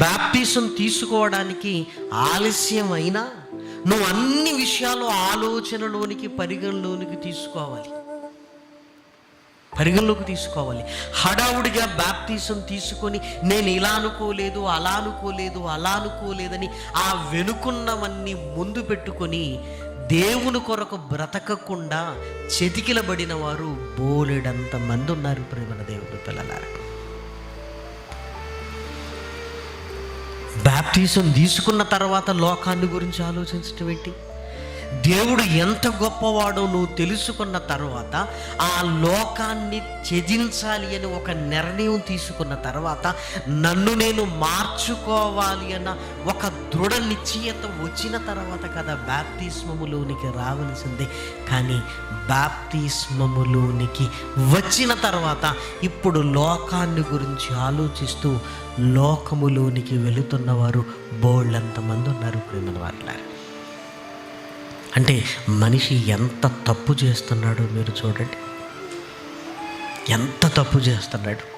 Baptism తీసుకోవడానికి ఆలస్యం అయినా నువ్వు అన్ని విషయాలు ఆలోచనలోనికి పరిగణలోనికి తీసుకోవాలి. పరిగణలోకి తీసుకోవాలి. హడావుడిగా బాప్తీసం తీసుకొని నేను ఇలా అనుకోలేదు అలా అనుకోలేదు అలా అనుకోలేదని ఆ వెనుకున్నవన్నీ ముందు పెట్టుకొని దేవుని కొరకు బ్రతకకుండా చెతికిలబడిన వారు బోలెడంత మంది ఉన్నారు ప్రేమల దేవుడు పిల్లలారా. బ్యాప్టిజం తీసుకున్న తర్వాత లోకాన్ని గురించి ఆలోచించటం ఏంటి? దేవుడు ఎంత గొప్పవాడో నువ్వు తెలుసుకున్న తర్వాత ఆ లోకాన్ని త్యజించాలి అని ఒక నిర్ణయం తీసుకున్న తర్వాత నన్ను నేను మార్చుకోవాలి అన్న ఒక దృఢ నిశ్చయత వచ్చిన తర్వాత కదా బాప్తిస్మములోనికి రావలసిందే. కానీ బాప్తిస్మములోనికి వచ్చిన తర్వాత ఇప్పుడు లోకాన్ని గురించి ఆలోచిస్తూ లోకములోనికి వెళుతున్నవారు బోళ్ళంతమంది ఉన్నారు ప్రేమల వారిలారు. అంటే మనిషి ఎంత తప్పు చేస్తున్నాడో మీరు చూడండి. ఎంత తప్పు చేస్తున్నాడు.